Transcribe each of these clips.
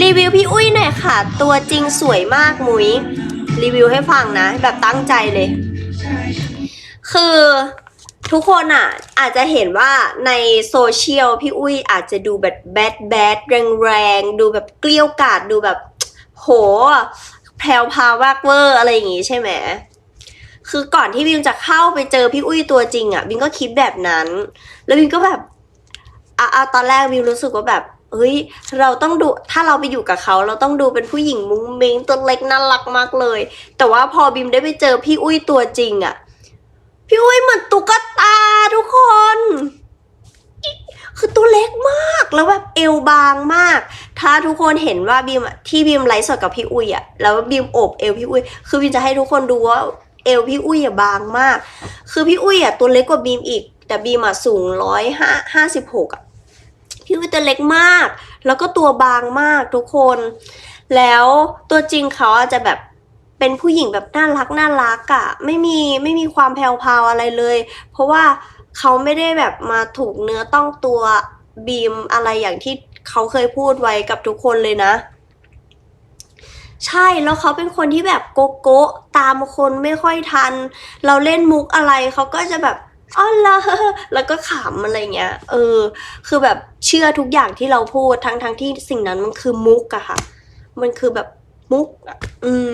รีวิวพี่อุ้ยหน่อยค่ะ ตัวจริงสวยมากมุ้ยรีวิวให้ฟังนะ แบบตั้งใจเลย คือทุกคนอะ อาจจะเห็นว่าในโซเชียลพี่อุ้ยอาจจะดูแบบแบดแบดแรงแรงดูแบบเกลี้ยวกาดดูแบบโหแพรวพาวากเวอร์อะไรอย่างงี้ใช่ไหมคือก่อนที่บิมจะเข้าไปเจอพี่อุ้ยตัวจริงอะบิมก็คิดแบบนั้น แล้วบิมก็แบบอะตอนแรกบิมรู้สึกว่าแบบ เฮ้ย เราต้องดู ถ้าเราไปอยู่กับเขา เราต้องดูเป็นผู้หญิงมุ้งมิ้งตัวเล็กน่ารักมากเลย แต่ว่าพอบิมได้ไปเจอพี่อุ้ยตัวจริงอะพี่อุ้ยเหมือนตุ๊กตาทุกคน คือตัวเล็กมากแล้วแบบเอวบางมาก ถ้าทุกคนเห็นว่าบีมอะที่บีมไลฟ์สดกับพี่อุ้ยอะแล้วบีมโอบเอวพี่อุ้ย คือบีมจะให้ทุกคนดูว่าเอวพี่อุ้ยอะบางมาก คือพี่อุ้ยอะตัวเล็กกว่าบีมอีก แต่บีมอะสูงร้อยห้าห้าสิบหกอะ พี่อุ้ยตัวเล็กมาก แล้วก็ตัวบางมากทุกคน แล้วตัวจริงเขาอะจะแบบเป็นผู้หญิงแบบน่ารักน่ารักอะไม่มีไม่มีความแพรวๆอะไรเลย เพราะว่าเขาไม่ได้แบบมาถูกเนื้อต้องตัวบีมอะไรอย่างที่เขาเคยพูดไว้กับทุกคนเลยนะ ใช่แล้วเขาเป็นคนที่แบบโกโก้ตามคนไม่ค่อยทัน เราเล่นมุกอะไรเขาก็จะแบบ อ๋อเหรอแล้วก็ขำอะไรเงี้ย เออ คือแบบเชื่อทุกอย่างที่เราพูดทั้งทั้งที่สิ่งนั้นมันคือมุกอะค่ะ มันคือแบบมุกอะอืม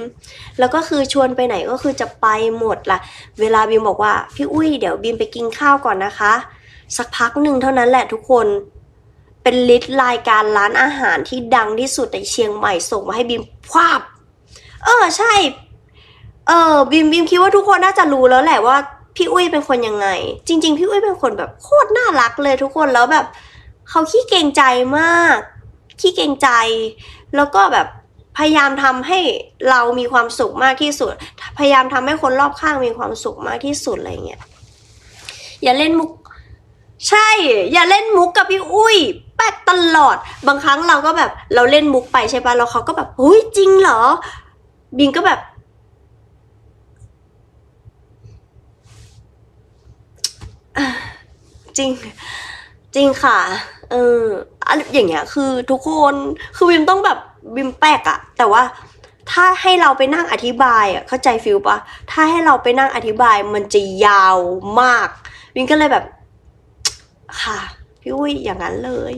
แล้วก็คือชวนไปไหนก็คือจะไปหมดล่ะเวลาบีมบอกว่า พี่อุ้ยเดี๋ยวบีมไปกินข้าวก่อนนะคะ สักพักหนึ่งเท่านั้นแหละทุกคน เป็นลิสต์รายการร้านอาหารที่ดังที่สุดในเชียงใหม่ส่งมาให้บีมคว้าบ เออใช่ เออบีมบีมคิดว่าทุกคนน่าจะรู้แล้วแหละว่า พี่อุ้ยเป็นคนยังไง จริง ๆ พี่อุ้ยเป็นคนแบบโคตรน่ารักเลยทุกคนแล้วแบบเขาขี้เกรงใจมากขี้เกรงใจ แล้วก็แบบพยายามทำให้เรามีความสุขมากที่สุด พยายามทำให้คนรอบข้างมีความสุขมากที่สุดอะไรเงี้ยอย่าเล่นมุก ใช่ อย่าเล่นมุกกับพี่อุ้ยแป๊กตลอด บางครั้งเราก็แบบเราเล่นมุกไปใช่ปะแล้วเขาก็แบบเฮ้ยจริงเหรอ บินก็แบบ อะ จริง จริงค่ะ เอออะไรอย่างเงี้ย คือทุกคนคือบิมต้องแบบบิมแปลกอะแต่ว่าถ้าให้เราไปนั่งอธิบายอะเข้าใจฟิลปะถ้าให้เราไปนั่งอธิบายมันจะยาวมากบิมก็เลยแบบ ค่ะพี่อุ้ยอย่างนั้นเลย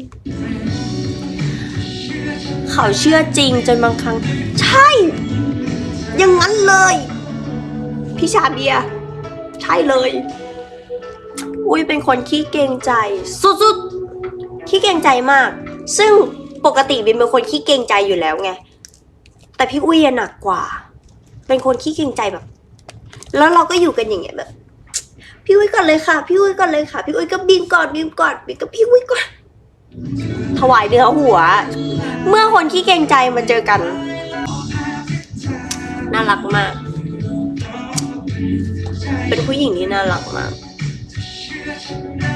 เขาเชื่อจริงจนบางครั้ง ใช่ อย่างนั้นเลย พี่ชาเบีย ใช่เลย อุ้ยเป็นคนขี้เกรงใจสุดๆขี้เกรงใจมาก ซึ่งปกติบินเป็นคนขี้เกรงใจอยู่แล้วไงแต่พี่อุ้ยอะหนักกว่า เป็นคนขี้เกรงใจแบบ แล้วเราก็อยู่กันอย่างเงี้ยแบบพี่อุ้ยก่อนเลยค่ะ พี่อุ้ยก่อนเลยค่ะ พี่อุ้ยก็บีมก่อนบีมก่อนบีมก็พี่อุ้ยก่อนถวายเนื้อหัว เมื่อคนขี้เกรงใจมาเจอกัน น่ารักมาก เป็นผู้หญิงที่น่ารักมาก Thank you.